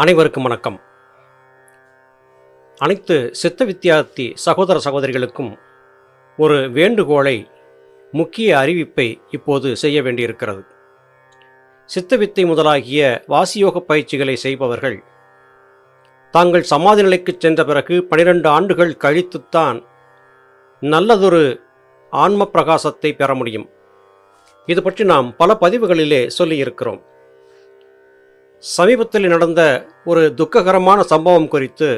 அனைவருக்கும் வணக்கம். அனைத்து சித்த வித்தியார்த்தி சகோதர சகோதரிகளுக்கும் ஒரு வேண்டுகோளை முக்கிய அறிவிப்பை இப்போது செய்ய வேண்டியிருக்கிறது. சித்த வித்தை முதலாகிய வாசியோக பயிற்சிகளை செய்பவர்கள் தாங்கள் சமாதி நிலைக்கு சென்ற பிறகு பனிரெண்டு ஆண்டுகள் கழித்துத்தான் நல்லதொரு ஆன்ம பிரகாசத்தை பெற முடியும். இது பற்றி நாம் பல பதிவுகளிலே சொல்லியிருக்கிறோம். சமீபத்தில் நடந்த ஒரு துக்ககரமான சம்பவம் குறித்து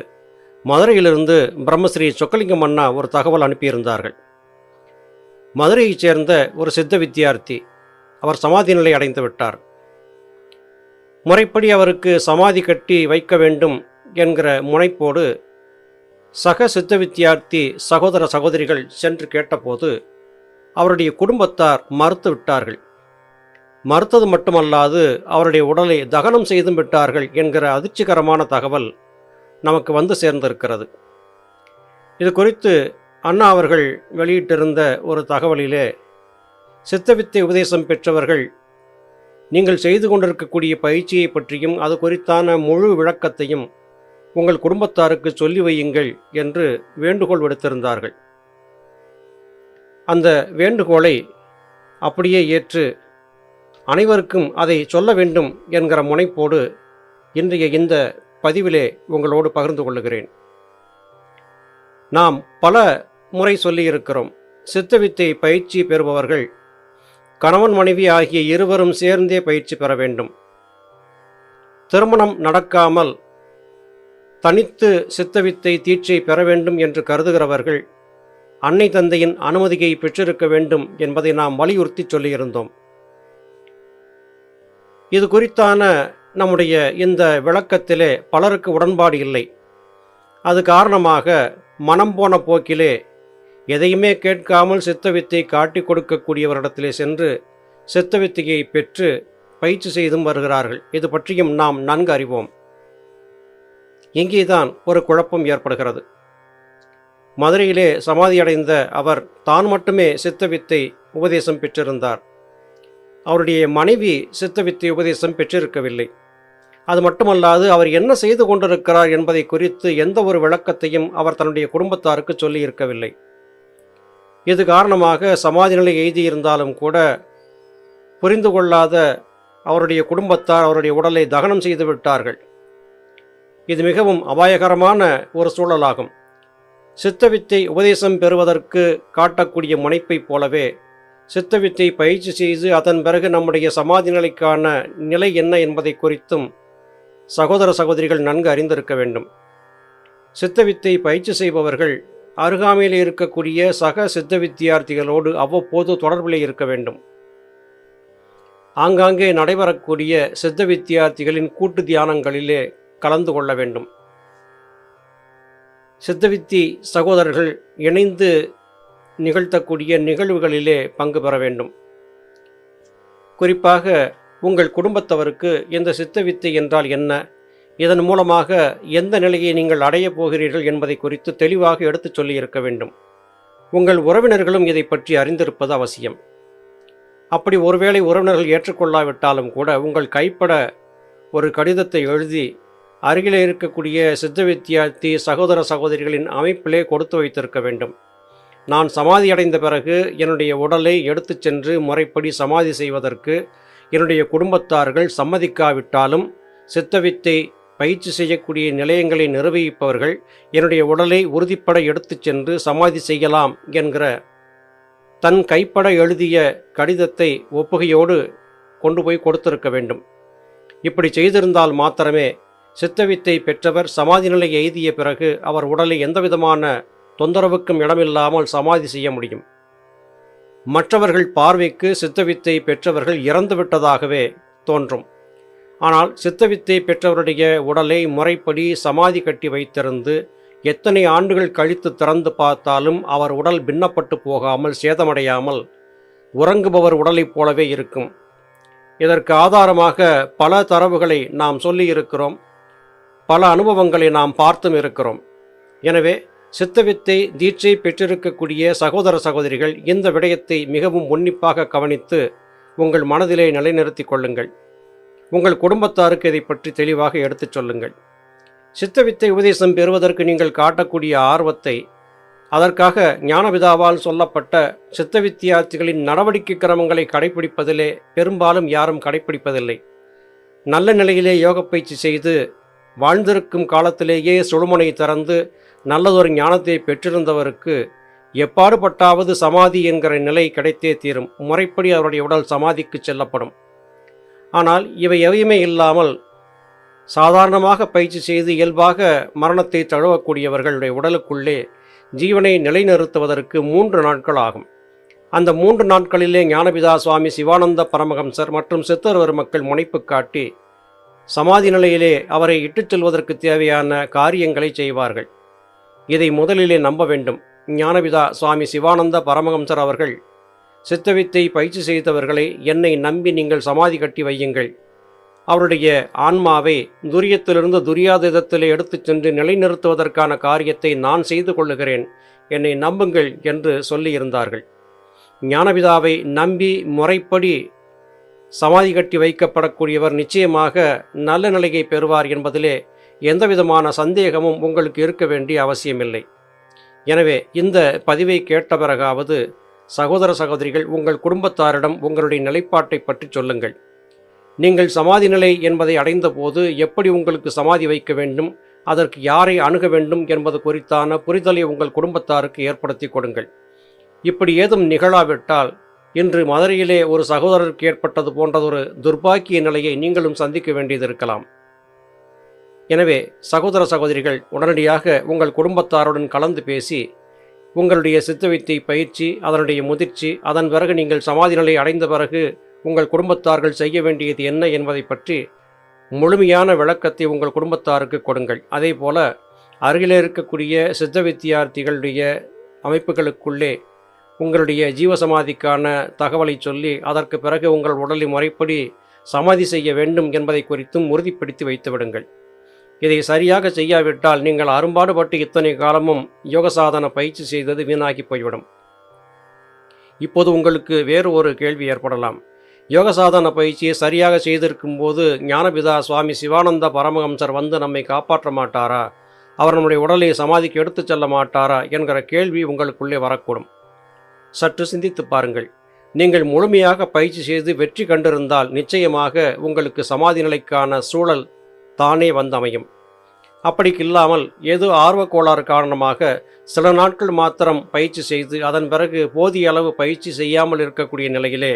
மதுரையிலிருந்து பிரம்மஸ்ரீ சொக்கலிங்கம் அண்ணா ஒரு தகவல் அனுப்பியிருந்தார்கள். மதுரையைச் சேர்ந்த ஒரு சித்த வித்தியார்த்தி அவர் சமாதி நிலை அடைந்து விட்டார். முறைப்படி அவருக்கு சமாதி கட்டி வைக்க வேண்டும் என்கிற முனைப்போடு சக சித்த வித்தியார்த்தி சகோதர சகோதரிகள் சென்று கேட்டபோது அவருடைய குடும்பத்தார் மறுத்து விட்டார்கள். மறுத்தது மட்டுமல்லாது அவருடைய உடலை தகனம் செய்தும் விட்டார்கள் என்கிற அதிர்ச்சிகரமான தகவல் நமக்கு வந்து சேர்ந்திருக்கிறது. இது குறித்து அண்ணா அவர்கள் வெளியிட்டிருந்த ஒரு தகவலிலே சித்தவித்தை உபதேசம் பெற்றவர்கள் நீங்கள் செய்து கொண்டிருக்கக்கூடிய பயிற்சியை பற்றியும் அது குறித்தான முழு விளக்கத்தையும் உங்கள் குடும்பத்தாருக்கு சொல்லி வையுங்கள் என்று வேண்டுகோள் விடுத்திருந்தார்கள். அந்த வேண்டுகோளை அப்படியே ஏற்று அனைவருக்கும் அதை சொல்ல வேண்டும் என்கிற முனைப்போடு இன்றைய இந்த பதிவிலே உங்களோடு பகிர்ந்து கொள்ளுகிறேன். நாம் பல முறை சொல்லியிருக்கிறோம் சித்தவித்தை பயிற்சி பெறுபவர்கள் கணவன் மனைவி ஆகிய இருவரும் சேர்ந்தே பயிற்சி பெற வேண்டும். திருமணம் நடக்காமல் தனித்து சித்தவித்தை தீட்சை பெற வேண்டும் என்று கருதுகிறவர்கள் அன்னை தந்தையின் அனுமதியை பெற்றிருக்க வேண்டும் என்பதை நாம் வலியுறுத்தி சொல்லியிருந்தோம். இது குறித்தான நம்முடைய இந்த விளக்கத்திலே பலருக்கு உடன்பாடு இல்லை. அது காரணமாக மனம் போன போக்கிலே எதையுமே கேட்காமல் சித்தவித்தை காட்டி கொடுக்கக்கூடியவரிடத்திலே சென்று சித்தவித்தையை பெற்று பயிற்சி செய்தும் வருகிறார்கள். இது பற்றியும் நாம் நன்கு அறிவோம். இங்கேதான் ஒரு குழப்பம் ஏற்படுகிறது. மதுரையிலே சமாதியடைந்த அவர் தான் மட்டுமே சித்தவித்தை உபதேசம் பெற்றிருந்தார். அவருடைய மனைவி சித்தவித்தை உபதேசம் பெற்றிருக்கவில்லை. அது மட்டுமல்லாது அவர் என்ன செய்து கொண்டிருக்கிறார் என்பதை குறித்து எந்த ஒரு விளக்கத்தையும் அவர் தன்னுடைய குடும்பத்தாருக்கு சொல்லியிருக்கவில்லை. இது காரணமாக சமாதி நிலை எய்தியிருந்தாலும் கூட புரிந்து கொள்ளாத அவருடைய குடும்பத்தார் அவருடைய உடலை தகனம் செய்து விட்டார்கள். இது மிகவும் அபாயகரமான ஒரு சூழலாகும். சித்தவித்தை உபதேசம் பெறுவதற்கு காட்டக்கூடிய முனைப்பைப் போலவே சித்தவித்தை பயிற்சி செய்து அதன் பிறகு நம்முடைய சமாதி நிலைக்கான நிலை என்ன என்பதை குறித்தும் சகோதர சகோதரிகள் நன்கு அறிந்திருக்க வேண்டும். சித்தவித்தை பயிற்சி செய்பவர்கள் அருகாமையில் இருக்கக்கூடிய சக சித்த வித்தியார்த்திகளோடு அவ்வப்போது தொடர்பில் இருக்க வேண்டும். ஆங்காங்கே நடைபெறக்கூடிய சித்த வித்தியார்த்திகளின் கூட்டு தியானங்களிலே கலந்து கொள்ள வேண்டும். சித்தவித்தி சகோதரர்கள் இணைந்து நிகழ்த்தக்கூடிய நிகழ்வுகளிலே பங்கு பெற வேண்டும். குறிப்பாக உங்கள் குடும்பத்தவருக்கு இந்த சித்தவித்தை என்றால் என்ன? இதன் மூலமாக எந்த நிலையை நீங்கள் அடையப் போகிறீர்கள் என்பதை குறித்து தெளிவாக எடுத்துச் சொல்லியிருக்க வேண்டும். உங்கள் உறவினர்களும் இதை பற்றி அறிந்திருப்பது அவசியம். அப்படி ஒருவேளை உறவினர்கள் ஏற்றுக்கொள்ளாவிட்டாலும் கூட உங்கள் கைப்பட ஒரு கடிதத்தை எழுதி அருகிலே இருக்கக்கூடிய சித்த வித்தியார்த்தி சகோதர சகோதரிகளின் அமைப்பிலே கொடுத்து வைத்திருக்க வேண்டும். நான் சமாதி அடைந்த பிறகு என்னுடைய உடலை எடுத்துச் சென்று முறைப்படி சமாதி செய்வதற்கு என்னுடைய குடும்பத்தார்கள் சம்மதிக்காவிட்டாலும் சித்தவித்தை பயிற்சி செய்யக்கூடிய நிலையங்களை நிர்வகிப்பவர்கள் என்னுடைய உடலை உறுதிப்பட எடுத்துச் சென்று சமாதி செய்யலாம் என்கிற தன் கைப்பட எழுதிய கடிதத்தை ஒப்புகையோடு கொண்டு போய் கொடுத்திருக்க வேண்டும். இப்படி செய்திருந்தால் மாத்திரமே சித்தவித்தை பெற்றவர் சமாதி நிலை எய்திய பிறகு அவர் உடலை எந்தவிதமான தொந்தரவுக்கும் இடமில்லாமல் சமாதி செய்ய முடியும். மற்றவர்கள் பார்வைக்கு சித்தவித்தை பெற்றவர்கள் இறந்துவிட்டதாகவே தோன்றும். ஆனால் சித்தவித்தை பெற்றவருடைய உடலை முறைப்படி சமாதி கட்டி வைத்திருந்து எத்தனை ஆண்டுகள் கழித்து திறந்து பார்த்தாலும் அவர் உடல் பின்னப்பட்டு போகாமல் சேதமடையாமல் உறங்குபவர் உடலைப் போலவே இருக்கும். இதற்கு ஆதாரமாக பல தரவுகளை நாம் சொல்லியிருக்கிறோம் பல அனுபவங்களை நாம் பார்த்தும் இருக்கிறோம். எனவே சித்தவித்தை தீட்சை பெற்றிருக்கக்கூடிய சகோதர சகோதரிகள் இந்த விடயத்தை மிகவும் உன்னிப்பாக கவனித்து உங்கள் மனதிலே நிலைநிறுத்திக் கொள்ளுங்கள். உங்கள் குடும்பத்தாருக்கு இதை பற்றி தெளிவாக எடுத்துச் சொல்லுங்கள். சித்தவித்தை உபதேசம் பெறுவதற்கு நீங்கள் காட்டக்கூடிய ஆர்வத்தை அதற்காக ஞானபிதாவால் சொல்லப்பட்ட சித்த வித்தியார்த்திகளின் நடவடிக்கை கிரமங்களை கடைபிடிப்பதிலே பெரும்பாலும் யாரும் கடைபிடிப்பதில்லை நல்ல நிலையிலே யோக பயிற்சி செய்து வாழ்ந்திருக்கும் காலத்திலேயே சுழுமனை திறந்து நல்லதொரு ஞானத்தை பெற்றிருந்தவருக்கு எப்பாடுபட்டாவது சமாதி என்கிற நிலை கிடைத்தே தீரும். முறைப்படி அவருடைய உடல் சமாதிக்கு செல்லப்படும். ஆனால் இவை எவையுமே இல்லாமல் சாதாரணமாக பயிற்சி செய்து இயல்பாக மரணத்தை தழுவக்கூடியவர்களுடைய உடலுக்குள்ளே ஜீவனை நிலைநிறுத்துவதற்கு மூன்று நாட்கள் ஆகும். அந்த மூன்று நாட்களிலே ஞானபிதா சுவாமி சிவானந்த பரமஹம்சர் மற்றும் சித்தர்வர் மக்கள் முனைப்பு காட்டி சமாதி நிலையிலே அவரை இட்டுச் செல்வதற்கு தேவையான காரியங்களை செய்வார்கள். இதை முதலிலே நம்ப வேண்டும். ஞானபிதா சுவாமி சிவானந்த பரமஹம்சர் அவர்கள் சித்தவித்தை பயிற்சி செய்தவர்களை என்னை நம்பி நீங்கள் சமாதி கட்டி வையுங்கள். அவருடைய ஆன்மாவை துரியத்திலிருந்து துரியாதிதத்திலே எடுத்துச் சென்று நிலைநிறுத்துவதற்கான காரியத்தை நான் செய்து கொள்ளுகிறேன். என்னை நம்புங்கள் என்று சொல்லியிருந்தார்கள். ஞானபிதாவை நம்பி முறைப்படி சமாதி கட்டி வைக்கப்படக்கூடியவர் நிச்சயமாக நல்ல நிலையை பெறுவார் என்பதிலே எந்தவிதமான சந்தேகமும் உங்களுக்கு இருக்க வேண்டிய அவசியமில்லை. எனவே இந்த பதிவை கேட்ட பிறகாவது சகோதர சகோதரிகள் உங்கள் குடும்பத்தாரிடம் உங்களுடைய நிலைப்பாட்டை பற்றி சொல்லுங்கள். நீங்கள் சமாதி நிலை என்பதை அடைந்தபோது எப்படி உங்களுக்கு சமாதி வைக்க வேண்டும் அதற்கு யாரை அணுக வேண்டும் என்பது குறித்தான புரிதலை உங்கள் குடும்பத்தாருக்கு ஏற்படுத்தி கொடுங்கள். இப்படி ஏதும் நிகழாவிட்டால் இன்று மதுரையிலே ஒரு சகோதரருக்கு ஏற்பட்டது போன்றதொரு துர்பாக்கிய நிலையை நீங்களும் சந்திக்க வேண்டியது இருக்கலாம் எனவே சகோதர சகோதரிகள் உடனடியாக உங்கள் குடும்பத்தாருடன் கலந்து பேசி உங்களுடைய சித்தவித்தை பயிற்சி அதனுடைய முதிர்ச்சி அதன் பிறகு நீங்கள் சமாதி நிலை அடைந்த பிறகு உங்கள் குடும்பத்தார்கள் செய்ய வேண்டியது என்ன என்பதை பற்றி முழுமையான விளக்கத்தை உங்கள் குடும்பத்தாருக்கு கொடுங்கள். அதே போல அருகிலே இருக்கக்கூடிய சித்த வித்தியார்த்திகளுடைய அமைப்புகளுக்குள்ளே உங்களுடைய ஜீவசமாதிக்கான தகவலை சொல்லி அதற்கு பிறகு உங்கள் உடலை முறைப்படி சமாதி செய்ய வேண்டும் என்பதை குறித்தும் உறுதிப்படுத்தி வைத்து விடுங்கள். இதை சரியாக செய்யாவிட்டால் நீங்கள் அரும்பாடுபட்டு இத்தனை காலமும் யோக சாதன பயிற்சி செய்தது வீணாகி போய்விடும். இப்போது உங்களுக்கு வேறு ஒரு கேள்வி ஏற்படலாம். யோக சாதன பயிற்சியை சரியாக செய்திருக்கும் போது ஞானபிதா சுவாமி சிவானந்த பரமஹம்சர் வந்து நம்மை காப்பாற்ற மாட்டாரா? அவர் நம்முடைய உடலை சமாதிக்கு எடுத்துச் செல்ல மாட்டாரா? என்கிற கேள்வி உங்களுக்குள்ளே வரக்கூடும். சற்று சிந்தித்து பாருங்கள். நீங்கள் முழுமையாக பயிற்சி செய்து வெற்றி கண்டிருந்தால் நிச்சயமாக உங்களுக்கு சமாதி நிலைக்கான சூழல் தானே வந்தமையும். அப்படிக்கு இல்லாமல் ஏதோ ஆர்வ கோளாறு காரணமாக சில நாட்கள் மாத்திரம் பயிற்சி செய்து அதன் பிறகு போதிய அளவு பயிற்சி செய்யாமல் இருக்கக்கூடிய நிலையிலே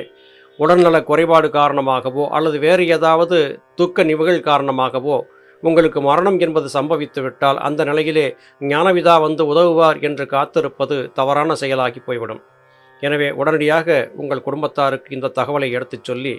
உடல்நல குறைபாடு காரணமாகவோ அல்லது வேறு ஏதாவது துக்க நிவுகள் காரணமாகவோ உங்களுக்கு மரணம் என்பது சம்பவித்துவிட்டால் அந்த நிலையிலே ஞானவிதா வந்து உதவுவார் என்று காத்திருப்பது தவறான செயலாகி போய்விடும். எனவே உடனடியாக உங்கள் குடும்பத்தாருக்கு இந்த தகவலை எடுத்துச் சொல்லி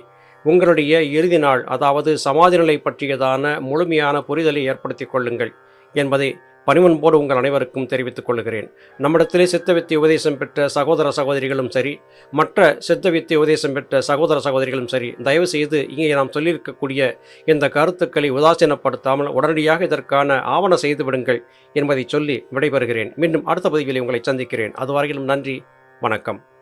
உங்களுடைய இறுதி நாள் அதாவது சமாதி நிலை பற்றியதான முழுமையான புரிதலை ஏற்படுத்திக் கொள்ளுங்கள் என்பதை பணிவன்போடு உங்கள் அனைவருக்கும் தெரிவித்துக் கொள்கிறேன். நம்மிடத்திலே சித்தவித்தை உபதேசம் பெற்ற சகோதர சகோதரிகளும் சரி மற்ற சித்தவித்தை உபதேசம் பெற்ற சகோதர சகோதரிகளும் சரி தயவு செய்து இங்கே நாம் சொல்லியிருக்கக்கூடிய இந்த கருத்துக்களை உதாசீனப்படுத்தாமல் உடனடியாக இதற்கான ஆவண செய்து விடுங்கள் என்பதை சொல்லி விடைபெறுகிறேன். மீண்டும் அடுத்த பதிவில் உங்களை சந்திக்கிறேன். அதுவரையிலும் நன்றி. வணக்கம்.